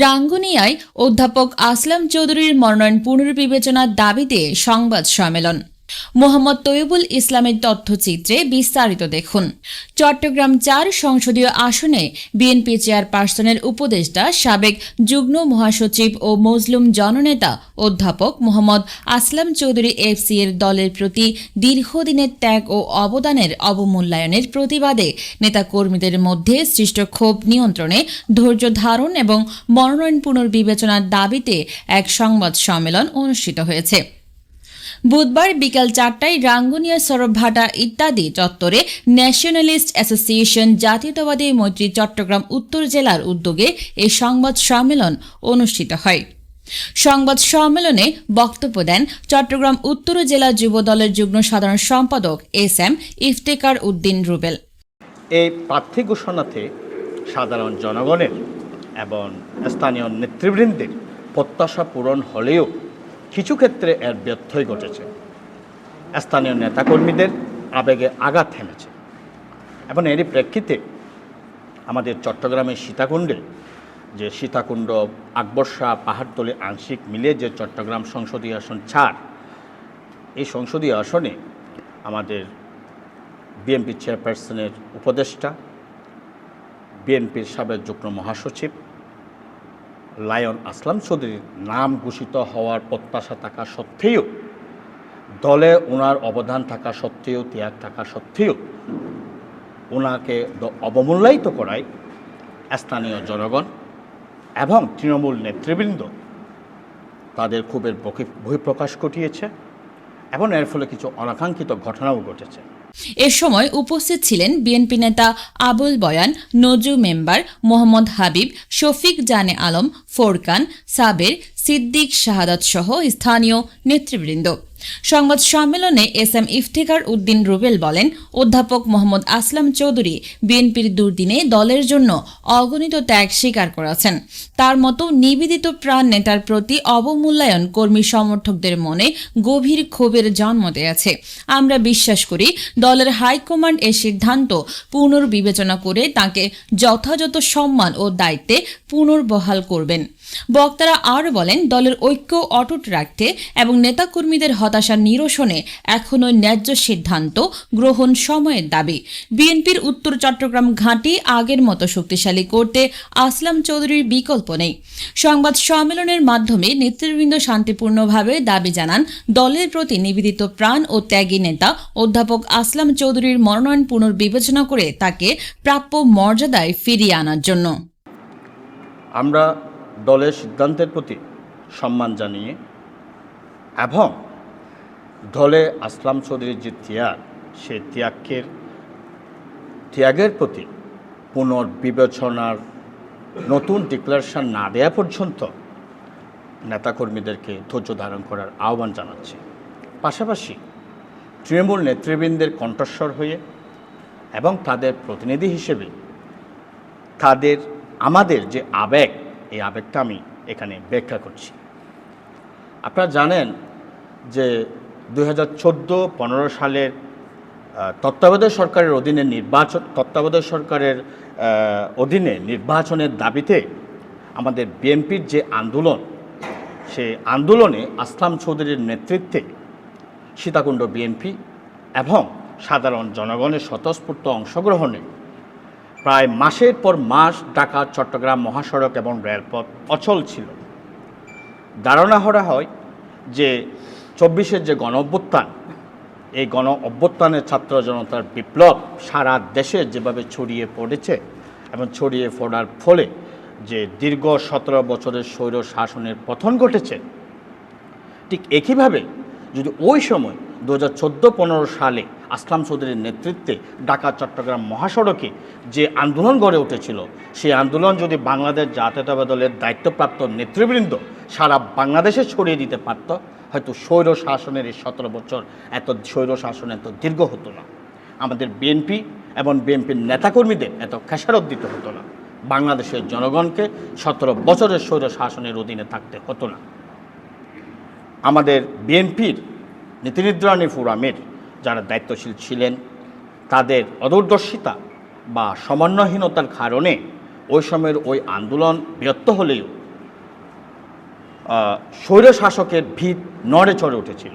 রাঙ্গুনিয়ায় অধ্যাপক আসলাম চৌধুরীর মনোনয়ন পুনর্বিবেচনার দাবিতে সংবাদ সম্মেলন। মোহাম্মদ তৈবুল ইসলামের তথ্যচিত্রে বিস্তারিত দেখুন। চট্টগ্রাম চার সংসদীয় আসনে বিএনপি চেয়ারপারসনের উপদেষ্টা সাবেক যুগ্ম মহাসচিব ও মজলুম জননেতা অধ্যাপক মোহাম্মদ আসলাম চৌধুরী এফসি এর দলের প্রতি দীর্ঘদিনের ত্যাগ ও অবদানের অবমূল্যায়নের প্রতিবাদে নেতাকর্মীদের মধ্যে সৃষ্ট ক্ষোভ নিয়ন্ত্রণে ধৈর্য ধারণ এবং মনোনয়ন পুনর্বিবেচনার দাবিতে এক সংবাদ সম্মেলন অনুষ্ঠিত হয়েছে। বুধবার বিকাল চারটায় রাঙ্গুনিয়া সরবভাটা ইত্যাদি চত্বরে ন্যাশনালিস্ট অ্যাসোসিয়েশন জাতীয়তাবাদী মৈত্রী চট্টগ্রাম উত্তর জেলার উদ্যোগে এই সংবাদ সম্মেলন অনুষ্ঠিত হয়। সংবাদ সম্মেলনে বক্তব্য দেন চট্টগ্রাম উত্তর জেলা যুব দলের যুগ্ম সাধারণ সম্পাদক এস এম ইফতেকার উদ্দিন রুবেল। এই প্রার্থী ঘোষণাতে সাধারণ জনগণের এবং স্থানীয় নেতৃবৃন্দের প্রত্যাশা পূরণ হলেও কিছু ক্ষেত্রে এর ব্যর্থই ঘটেছে। স্থানীয় নেতাকর্মীদের আবেগে আঘাত থেমেছে। এবং এরই প্রেক্ষিতে আমাদের চট্টগ্রামের সীতাকুণ্ডে যে সীতাকুণ্ড আকবর্ষা পাহাড়তলি আংশিক মিলে যে চট্টগ্রাম সংসদীয় আসন ছাড়, এই সংসদীয় আসনে আমাদের বিএনপি চেয়ারপারসনের উপদেষ্টা, বিএনপির সাবেক যুগ্ম মহাসচিব লায়ন আসলাম চৌধুরীর নাম ঘোষিত হওয়ার প্রত্যাশা থাকা সত্ত্বেও, দলে ওনার অবদান থাকা সত্ত্বেও, ত্যাগ থাকা সত্ত্বেও ওনাকে অবমূল্যায়িত করায় স্থানীয় জনগণ এবং তৃণমূল নেতৃবৃন্দ তাদের ক্ষোভের বহি- বহিঃপ্রকাশ ঘটিয়েছে এবং এর ফলে কিছু অনাকাঙ্ক্ষিত ঘটনাও ঘটেছে। এ সময় উপস্থিত ছিলেন বিএনপি নেতা আবুল বয়ান নজু মেম্বার মোহাম্মদ হাবিব, শফিক জানে আলম, ফোরকান, সাবের সিদ্দিক শাহাদাত সহ স্থানীয় নেতৃবৃন্দ। সংবাদ সম্মেলনে এস এম ইফতেখার উদ্দিন রুবেল বলেন, অধ্যাপক মোহাম্মদ আসলাম চৌধুরী বিএনপির দুর্দিনে দলের জন্য অগণিত ত্যাগ স্বীকার করেছেন। তার মতো নিবেদিত প্রাণ নেতার প্রতি অবমূল্যায়ন কর্মী সমর্থকদের মনে গভীর ক্ষোভের জন্ম দিয়েছে। আমরা বিশ্বাস করি, দলের হাইকমান্ড এ সিদ্ধান্ত পুনর্বিবেচনা করে তাকে যথাযথ সম্মান ও দায়িত্বে পুনর্বহাল করবেন। বক্তারা আরও বলেন, দলের ঐক্য অটুট রাখতে এবং নেতাকর্মীদের হতাশা নিরসনে এখনও ন্যায্য সিদ্ধান্ত গ্রহণ সময়ের দাবি। বিএনপির উত্তর চট্টগ্রাম ঘাঁটি আগের মতো শক্তিশালী করতে আসলাম চৌধুরীর বিকল্প নেই। সংবাদ সম্মেলনের মাধ্যমে নেতৃবৃন্দ শান্তিপূর্ণভাবে দাবি জানান, দলের প্রতি নিবেদিত প্রাণ ও ত্যাগী নেতা অধ্যাপক আসলাম চৌধুরীর মনোনয়ন পুনর্বিবেচনা করে তাকে প্রাপ্য মর্যাদায় ফিরিয়ে আনার জন্য। আমরা দলের সিদ্ধান্তের প্রতি সম্মান জানিয়ে এবং দলে আসলাম চৌধুরীর যে ত্যাগ, সে ত্যাগের ত্যাগের প্রতি পুনর্বিবেচনার নতুন ডিক্লারেশন না দেওয়া পর্যন্ত নেতাকর্মীদেরকে ধৈর্য ধারণ করার আহ্বান জানাচ্ছি। পাশাপাশি তৃণমূল নেতৃবৃন্দের কণ্ঠস্বর হয়ে এবং তাদের প্রতিনিধি হিসেবে তাদের, আমাদের যে আবেগ এই আবেগটা আমি এখানে ব্যাখ্যা করছি। আপনারা জানেন যে দুই হাজার চোদ্দ পনেরো সালের তত্ত্বাবধায়ক সরকারের অধীনে নির্বাচন, তত্ত্বাবধায়ক সরকারের অধীনে নির্বাচনের দাবিতে আমাদের বিএনপির যে আন্দোলন সে আন্দোলনে আসলাম চৌধুরীর নেতৃত্বে সীতাকুণ্ড বিএনপি এবং সাধারণ জনগণের স্বতঃস্ফূর্ত অংশগ্রহণে প্রায় মাসের পর মাস ঢাকা, চট্টগ্রাম মহাসড়ক এবং রেলপথ অচল ছিল। ধারণা করা হয় যে চব্বিশের যে গণ অভ্যুত্থান এই গণ অভ্যুত্থানের ছাত্র জনতার বিপ্লব সারা দেশে যেভাবে ছড়িয়ে পড়েছে এবং ছড়িয়ে পড়ার ফলে যে দীর্ঘ সতেরো বছরের স্বৈর শাসনের পতন ঘটেছে, ঠিক একইভাবে যদি ওই সময় দু হাজার চোদ্দ পনেরো সালে আসলাম চৌধুরীর নেতৃত্বে ঢাকা, চট্টগ্রাম মহাসড়কে যে আন্দোলন গড়ে উঠেছিল, সেই আন্দোলন যদি বাংলাদেশ জাতীয়তাবাদী দলের দায়িত্বপ্রাপ্ত নেতৃবৃন্দ সারা বাংলাদেশে ছড়িয়ে দিতে পারত, হয়তো স্বৈর শাসনের এই সতেরো বছর এত স্বৈর শাসন এত দীর্ঘ হতো না। আমাদের বিএনপি এবং বিএনপির নেতাকর্মীদের এত খেসারত দিতে হতো না। বাংলাদেশের জনগণকে সতেরো বছরের স্বৈর শাসনের অধীনে থাকতে হতো না। আমাদের বিএনপির নীতিনির্ধারণী ফোরামের যারা দায়িত্বশীল ছিলেন, তাদের অদূরদর্শিতা বা সমন্বয়হীনতার কারণে ওই সময়ের ওই আন্দোলন ব্যর্থ হলেও স্বৈর শাসকের ভিত নড়ে চড়ে উঠেছিল।